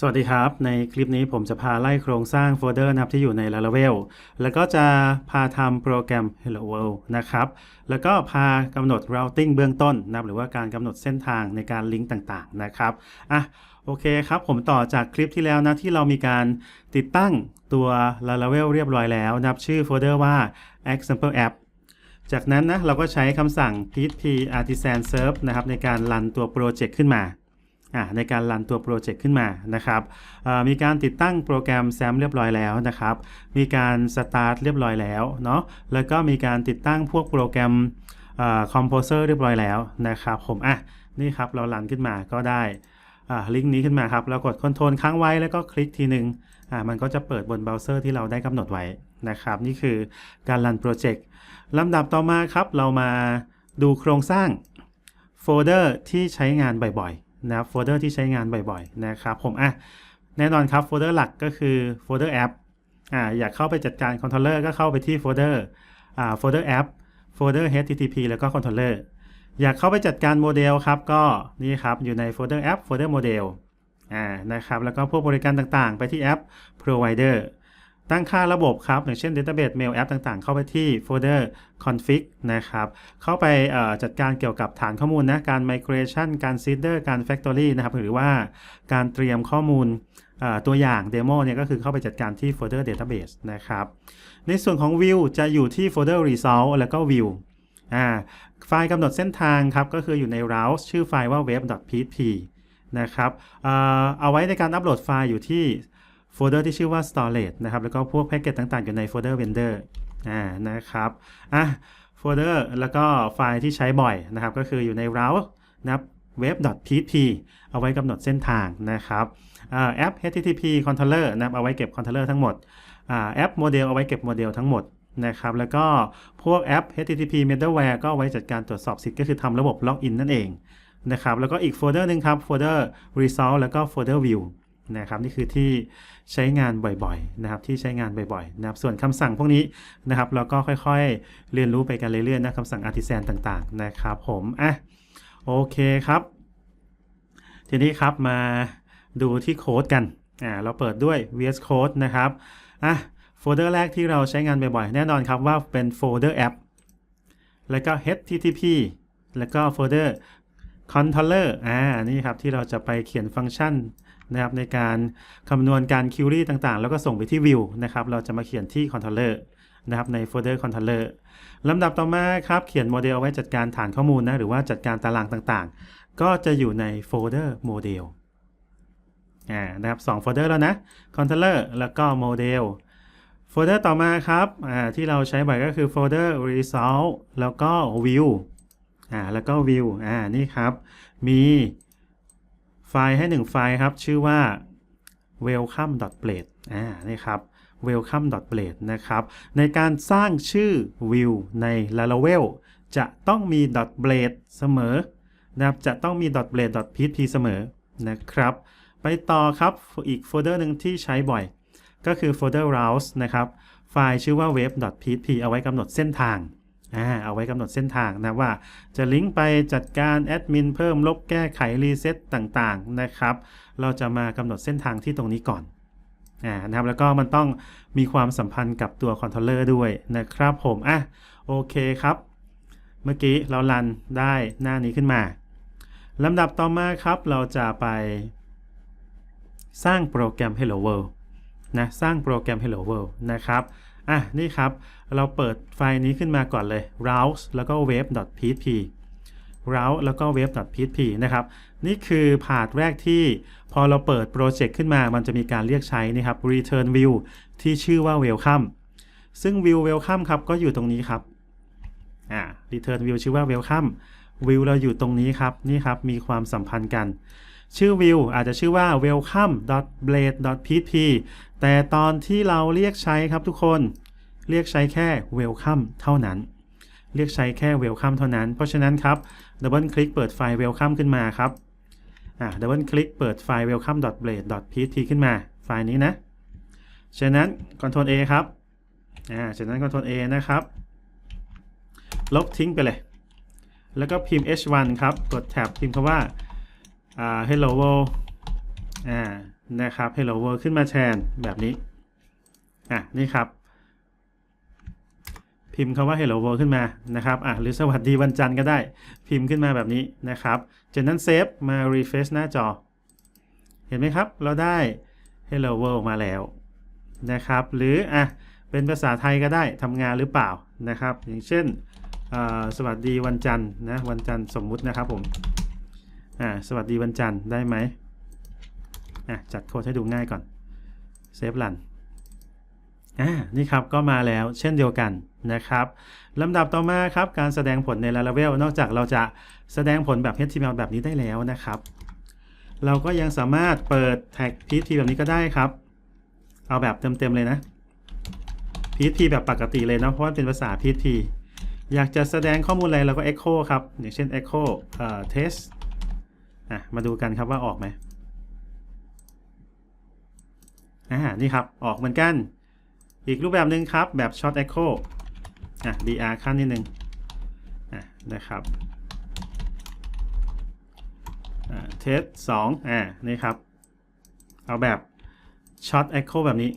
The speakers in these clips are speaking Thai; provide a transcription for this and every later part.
สวัสดีครับ ในคลิปนี้ผมจะพาไล่โครงสร้างโฟลเดอร์นะครับที่อยู่ใน Laravel แล้วก็จะพาทำโปรแกรม Hello World นะครับ แล้วก็พากำหนด routing เบื้องต้นนะครับหรือว่าการกำหนดเส้นทางในการลิงก์ต่างๆนะครับอะโอเคครับ ผมต่อจากคลิปที่แล้วนะ ที่เรามีการติดตั้งตัว Laravel เรียบร้อยแล้วนะครับชื่อโฟลเดอร์ว่า example app จากนั้นนะเราก็ใช้คำสั่ง php artisan serve นะครับในการรันตัวโปรเจกต์ขึ้นมาอ่า ในการรันตัวโปรเจกต์ขึ้นมานะครับมีการติดตั้งโปรแกรม SAM เรียบร้อยแล้วนะครับ มีการสตาร์ทเรียบร้อยแล้วเนาะแล้วก็มีการติดตั้งพวกโปรแกรมคอมโพเซอร์เรียบร้อยแล้วนะครับผมอะนี่ครับเรารันขึ้นมาก็ได้ลิงก์นี้ขึ้นมาครับเรากดคอนโทรลค้างไว้แล้วก็คลิกทีหนึ่งมันก็จะเปิดบนเบราว์เซอร์ที่เราได้กำหนดไว้นะครับ นี่คือการรันโปรเจกต์ลำดับต่อมาครับเรามาดูโครงสร้างโฟลเดอร์ที่ใช้งานบ่อย นะครับโฟลเดอร์ที่ใช้งานบ่อยๆนะครับผมอะแน่นอนครับโฟลเดอร์หลักก็คือโฟลเดอร์แอปอ่าอยากเข้าไปจัดการคอนโทรลเลอร์ก็เข้าไปที่โฟลเดอร์อ่าโฟลเดอร์แอปโฟลเดอร์ http แล้วก็คอนโทรลเลอร์อยากเข้าไปจัดการโมเดลครับก็นี่ครับอยู่ในโฟลเดอร์แอปโฟลเดอร์โมเดลอ่านะครับแล้วก็พวกบริการต่างๆ ไปที่แอป provider ตั้งค่าระบบครับอย่างเช่น Database Mail App ต่างๆ เข้าไปที่โฟลเดอร์ config นะครับ เข้าไปจัดการเกี่ยวกับฐานข้อมูลนะการ migration การ seeder การ factory นะครับ หรือว่าการเตรียมข้อมูลตัวอย่าง demo เนี่ยก็คือเข้าไปจัดการที่โฟลเดอร์ database นะครับ ในส่วนของ view จะอยู่ที่โฟลเดอร์ result แล้วก็ view อ่าไฟล์กำหนดเส้นทางครับ ก็คืออยู่ใน route ชื่อไฟล์ว่า web.php นะครับเอ่อเอาไว้ในการอัปโหลดไฟล์อยู่ที่ โฟลเดอร์ที่ชื่อว่า storage นะครับ แล้วก็พวกแพ็กเกจต่างๆ อยู่ในโฟลเดอร์ vendor อ่านะครับอะโฟลเดอร์แล้วก็ไฟล์ที่ใช้บ่อยนะครับ ก็คืออยู่ใน route นะครับ web.php เอาไว้กำหนดเส้นทางนะครับอ่าแอป http controller นะครับเอาไว้เก็บ controller ทั้งหมดอ่าแอปโมเดลเอาไว้เก็บโมเดลทั้งหมดนะครับ แล้วก็พวกแอป http middleware ก็เอาไว้จัดการตรวจสอบสิทธิ์ก็คือทำระบบล็อกอินนั่นเองนะครับ แล้วก็อีกโฟลเดอร์หนึ่งครับ โฟลเดอร์ result แล้วก็โฟลเดอร์ view นะครับนี่คือที่ใช้งานบ่อยๆนะครับที่ใช้งานบ่อยๆนะครับส่วนคำสั่งพวกนี้นะครับเราก็ค่อยๆ เรียนรู้ไปกันเรื่อยๆนะคำสั่ง artisan ต่างๆนะครับผมอะโอเคครับ ทีนี้ครับมาดูที่โค้ดกันอ่าเราเปิดด้วย VS Code นะครับอะโฟลเดอร์แรกที่เราใช้งานบ่อยๆ แน่นอนครับว่าเป็นโฟลเดอร์แอปแล้วก็ http แล้วก็โฟลเดอร์ controller อ่านี่ครับที่เราจะไปเขียนฟังก์ชันนะครับในการคำนวณการ query ต่างๆ แล้วก็ส่งไปที่ view นะครับเราจะมาเขียนที่ controller นะครับในโฟลเดอร์ controller ลำดับต่อมาครับเขียนโมเดลไว้จัดการฐานข้อมูลนะหรือว่าจัดการตารางต่างๆ ก็จะอยู่ในโฟลเดอร์โมเดลอ่านะครับสองโฟลเดอร์แล้วนะ controller แล้วก็โมเดลโฟลเดอร์ต่อมาครับอ่าที่เราใช้บ่อยก็คือโฟลเดอร์ result แล้วก็ view อ่าแล้วก็ view อ่านี่ครับ มีไฟล์ให้ 1 ไฟล์ครับ ชื่อว่า welcome.blade อ่านี่ครับ welcome.blade นะครับ ในการสร้างชื่อ view ใน Laravel จะต้องมี .blade เสมอนะครับจะต้องมี .blade .php เสมอนะครับ ไปต่อครับอีกโฟลเดอร์หนึ่งที่ใช้บ่อย ก็คือโฟลเดอร์ routes นะครับ ไฟล์ชื่อว่า web.php เอาไว้กำหนดเส้นทาง เอาไว้กำหนดเส้นทางนะว่าจะลิงก์ไปจัดการแอดมินเพิ่มลบแก้ไขรีเซ็ตต่างๆนะครับ เราจะมากำหนดเส้นทางที่ตรงนี้ก่อนอ่านะครับแล้วก็มันต้องมีความสัมพันธ์กับตัวคอนโทรลเลอร์ด้วยนะครับผมอะโอเคครับ เมื่อกี้เราลันได้หน้านี้ขึ้นมาลำดับต่อมาครับเราจะไปสร้างโปรแกรม Hello World นะสร้างโปรแกรม Hello World นะครับ อะนี่ครับ เราเปิดไฟล์นี้ขึ้นมาก่อนเลย routes แล้วก็ web.php route แล้วก็ web.php นะครับ นี่คือพาร์ทแรกที่พอเราเปิดโปรเจกต์ขึ้นมา มันจะมีการเรียกใช้นี่ครับ return view ที่ชื่อว่า welcome ซึ่ง view welcome ครับ ก็อยู่ตรงนี้ครับ อ่า return view ชื่อว่า welcome view เราอยู่ตรงนี้ครับ นี่ครับ มีความสัมพันธ์กัน ชื่อ view อาจจะชื่อว่า welcome.blade.php แต่ตอนที่เราเรียกใช้ครับทุกคน เรียกใช้แค่ welcome เท่านั้น เรียกใช้แค่ welcome เท่านั้น เพราะฉะนั้นครับดับเบิลคลิกเปิดไฟล์ welcome ขึ้นมาครับอ่าดับเบิลคลิกเปิดไฟล์ welcome.blade.php ขึ้นมา ไฟล์นี้นะ ฉะนั้น Ctrl A ครับอ่าฉะนั้น Ctrl A นะครับ ลบทิ้งไปเลย แล้วก็พิมพ์ h1 ครับ กดแท็บพิมพ์คำว่า hello world อ่านะครับ Hello World ขึ้นมาแทนแบบนี้อะนี่ครับ พิมพ์คำว่า Hello World ขึ้นมานะครับอะหรือสวัสดีวันจันทร์ก็ได้พิมพ์ขึ้นมาแบบนี้นะครับจากนั้นเซฟมา refresh หน้าจอ เห็นไหมครับ เราได้ Hello World มาแล้วนะครับ หรืออะเป็นภาษาไทยก็ได้ทำงานหรือเปล่านะครับ อย่างเช่นอ่าสวัสดีวันจันทร์นะวันจันทร์สมมุตินะครับผม อ่าสวัสดีวันจันทร์ได้ไหมอะจัดโค้ดให้ดูง่ายก่อนเซฟรันอ่านี่ครับก็มาแล้วเช่นเดียวกันนะครับลำดับต่อมาครับการแสดงผลใน Laravel นอกจากเราจะแสดงผลแบบ HTML แบบนี้ได้แล้วนะครับ เราก็ยังสามารถเปิดแท็ก PHP แบบนี้ก็ได้ครับ เอาแบบเต็มๆเลยนะ PHP แบบปกติเลยนะเพราะว่าเป็นภาษา PHP อยากจะแสดงข้อมูลอะไรเราก็ echo ครับอย่างเช่น echo เอ่อ test อะมาดูกันครับว่าออกไหมอ่านี่ครับ ออกเหมือนกัน อีกรูปแบบหนึ่งครับ แบบ Short Echo อะ BR ขั้นนิดนึงอะนะครับอ่าเทสสองอ่านี่ครับ เอาแบบ Short Echo แบบนี้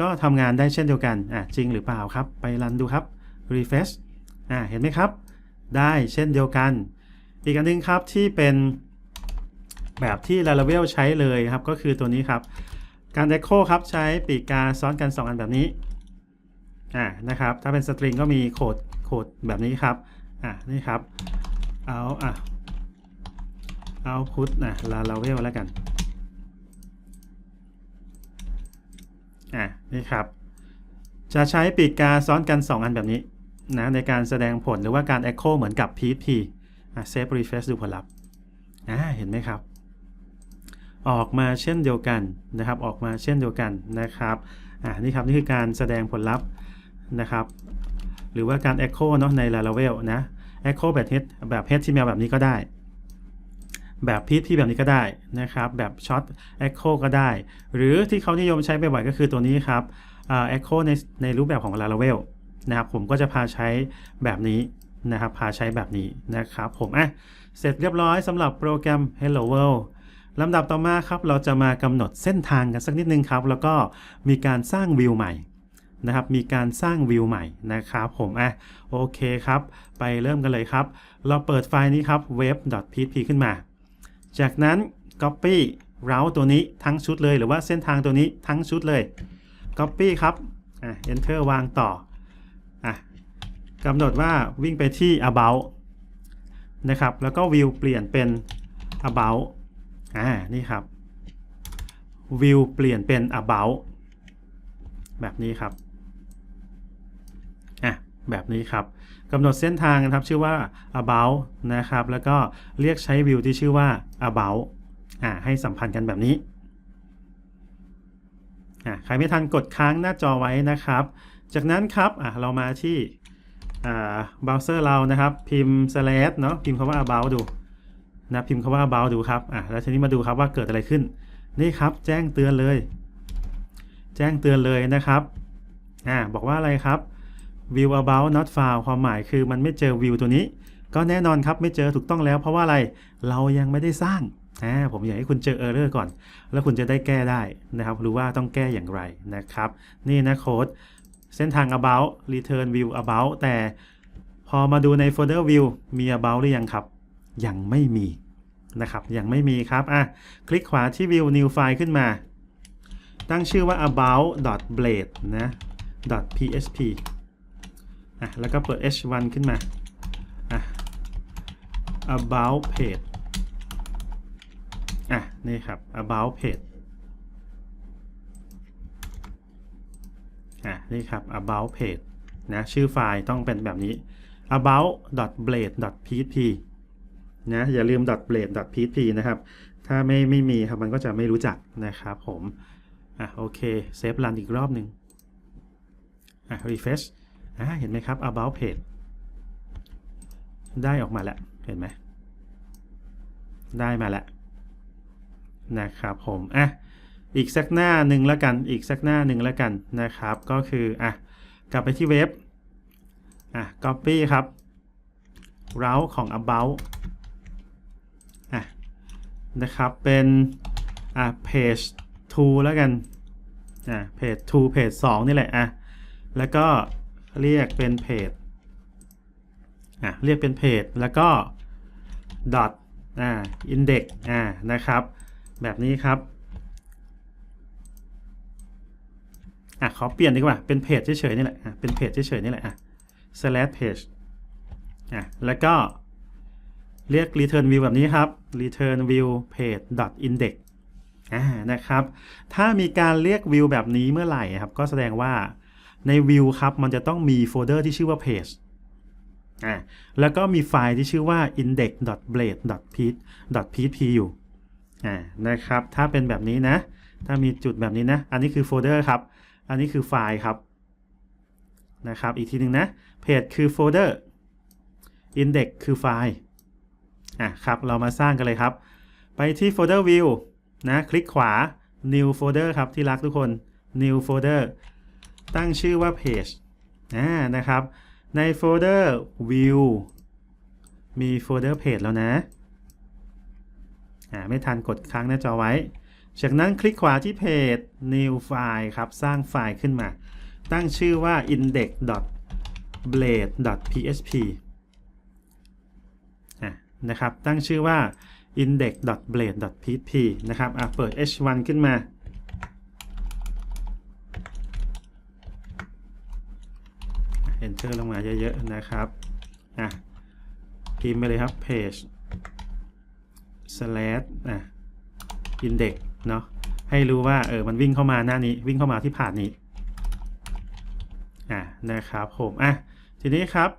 ก็ทำงานได้เช่นเดียวกันอะจริงหรือเปล่าครับ ไปรันดูครับ Refresh อ่าเห็นไหมครับ ได้เช่นเดียวกัน อีกอันหนึงครับที่เป็น แบบที่ Laravel ใช้เลยครับ ก็คือตัวนี้ครับ การ Echo ครับใช้ปีกกาซ้อนกัน 2 อันแบบนี้อ่านะครับ ถ้าเป็นสตริงก็มีโคดโคดแบบนี้ครับอ่านี่ครับ เอาอะเอาพุทนะลาลาเวลแล้วกันอ่านี่ครับ จะใช้ปีกกาซ้อนกัน 2 อันแบบนี้นะในการแสดงผลหรือว่าการ Echo เหมือนกับ PHP อะ Save Refresh ดูผลลัพธ์อ่าเห็นไหมครับ ออกมาเช่นเดียวกันนะครับ ออกมาเช่นเดียวกันนะครับอ่านี่ครับนี่คือการแสดงผลลัพธ์นะครับ หรือว่าการ Echo เนาะใน Laravel นะ Echo แบบ H แบบ HTML แบบนี้ก็ได้ แบบ PHP แบบนี้ก็ได้นะครับ แบบ Short Echo ก็ได้ หรือที่เขานิยมใช้บ่อยๆก็คือตัวนี้ครับเอ่า Echo ในในรูปแบบของ Laravel นะครับผมก็จะพาใช้แบบนี้นะครับ พาใช้แบบนี้นะครับผมอะเสร็จเรียบร้อยสำหรับโปรแกรม Hello World ลำดับต่อมาครับเราจะมากำหนดเส้นทางกันสักนิดนึงครับ แล้วก็มีการสร้างวิวใหม่นะครับ มีการสร้างวิวใหม่นะครับผมอะโอเคครับ ไปเริ่มกันเลยครับ เราเปิดไฟล์นี้ครับ web.php ขึ้นมา จากนั้น copy route ตัวนี้ทั้งชุดเลยหรือว่าเส้นทางตัวนี้ทั้งชุดเลย copy ครับอะ enter วางต่ออะกำหนดว่าวิ่งไปที่ about นะครับ แล้วก็ view เปลี่ยนเป็น about อ่านี่ครับ view เปลี่ยนเป็น about แบบนี้ครับอะแบบนี้ครับกำหนดเส้นทางนะครับชื่อว่า about นะครับ แล้วก็เรียกใช้ view ที่ชื่อว่า about อ่าให้สัมพันธ์กันแบบนี้อ่าใครไม่ทันกดค้างหน้าจอไว้นะครับ จากนั้นครับอะเรามาที่อ่าเบราว์เซอร์เรานะครับ พิมพ์ slash เนาะพิมพ์คำว่า about ดู นะพิมพ์คำว่า about ดูครับอะแล้วทีนี้มาดูครับว่าเกิดอะไรขึ้น นี่ครับ แจ้งเตือนเลย แจ้งเตือนเลยนะครับอ่าบอกว่าอะไรครับ view about not found ความหมายคือมันไม่เจอ view ตัวนี้ ก็แน่นอนครับไม่เจอถูกต้องแล้ว เพราะว่าอะไรเรายังไม่ได้สร้างอ่าผมอยากให้คุณเจอ error ก่อน แล้วคุณจะได้แก้ได้นะครับรู้ว่าต้องแก้อย่างไรนะครับ นี่นะโค้ดเส้นทาง about return view about แต่พอมาดูในโฟลเดอร์ view มี about หรือยังครับ ยังไม่มีนะครับยังไม่มีครับอะคลิกขวาที่ view new file ขึ้นมา ตั้งชื่อว่า about.blade นะ .php อะแล้วก็เปิด h1 ขึ้นมาอะ about page อะนี่ครับ about page อะนี่ครับ about page นะชื่อไฟล์ต้องเป็นแบบนี้ about.blade.php นะอย่าลืม .blade.php นะครับ ถ้าไม่ไม่มีครับมันก็จะไม่รู้จักนะครับผม อะโอเคเซฟรันอีกรอบหนึ่งอะ refresh อะเห็นไหมครับ about page ได้ออกมาแล้ว เห็นไหม ได้มาแล้วนะครับผมอะอีกสักหน้าหนึ่งแล้วกัน อีกสักหน้าหนึ่งแล้วกันนะครับ ก็คืออะกลับไปที่เว็บอะ copy ครับ route ของ about นะครับ เป็นอะ page 2แล้วกันอะเพจ2เพจ2นี่แหละอะแล้วก็เรียกเป็นเพจอะเรียกเป็นเพจแล้วก็ dot อ่า index อ่านะครับ แบบนี้ครับอะขอเปลี่ยนดีกว่า เป็นเพจเฉยๆนี่แหละอะเป็นเพจเฉยๆนี่แหละอะ slash page อะแล้วก็ เรียก return view แบบนี้ครับ return view page index นะครับ ถ้ามีการเรียก view แบบนี้เมื่อไหร่ครับ ก็แสดงว่าใน view ครับ มันจะต้องมีโฟลเดอร์ที่ชื่อว่า page อ่าแล้วก็มีไฟล์ที่ชื่อว่า index blade php php อยู่อ่านะครับ ถ้าเป็นแบบนี้นะ ถ้ามีจุดแบบนี้นะ อันนี้คือโฟลเดอร์ครับ อันนี้คือไฟล์ครับ นะครับ อีกทีหนึ่งนะ เพจคือโฟลเดอร์ index คือไฟล์ อะครับเรามาสร้างกันเลยครับ ไปที่โฟลเดอร์ view นะคลิกขวา new folder ครับที่รักทุกคน new folder ตั้งชื่อว่า page อ่านะครับ ในโฟลเดอร์ view มีโฟลเดอร์ page แล้วนะอ่าไม่ทันกดค้างหน้าจอไว้ จากนั้นคลิกขวาที่เพจ new file ครับ สร้างไฟล์ขึ้นมา ตั้งชื่อว่า index blade php นะครับ ตั้งชื่อว่า index blade php นะครับอะเปิด h1 ขึ้นมา enter ลงมาเยอะๆนะครับอะพิมพ์ไปเลยครับ page slash อะ index เนาะให้รู้ว่าเออมันวิ่งเข้ามาหน้านี้วิ่งเข้ามาที่ผ่านนี้อะนะครับผมอะทีนี้ครับ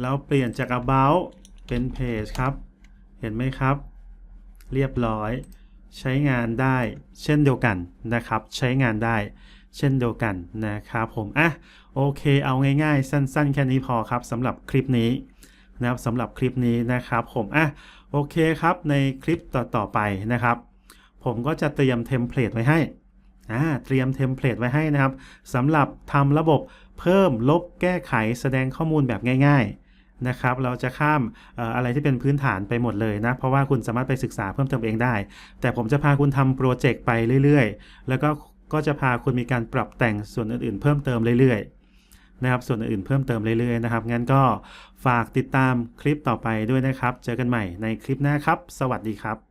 เราเปลี่ยนจาก about เป็น page ครับ เห็นไหมครับ เรียบร้อย ใช้งานได้ เช่นเดียวกันนะครับ ใช้งานได้ เช่นเดียวกันนะครับผมอะโอเค เอาง่ายๆ สั้น ๆ แค่นี้พอครับสำหรับคลิปนี้นะครับสำหรับคลิปนี้นะครับ ผมอะโอเคครับในคลิปต่อๆไปนะครับ ผมก็จะเตรียมเทมเพลตไว้ให้อ่าเตรียมเทมเพลตไว้ให้นะครับสำหรับทำระบบเพิ่มลบแก้ไขแสดงข้อมูลแบบง่าย ๆ นะครับ เราจะข้ามอะไรที่เป็นพื้นฐานไปหมดเลยนะ เพราะว่าคุณสามารถไปศึกษาเพิ่มเติมเองได้ แต่ผมจะพาคุณทำโปรเจกต์ไปเรื่อยๆ แล้วก็ก็จะพาคุณมีการปรับแต่งส่วนอื่นๆ เพิ่มเติมเรื่อยๆนะครับ ส่วนอื่นๆเพิ่มเติมเรื่อยๆนะครับ งั้นก็ฝากติดตามคลิปต่อไปด้วยนะครับ เจอกันใหม่ในคลิปหน้าครับ สวัสดีครับ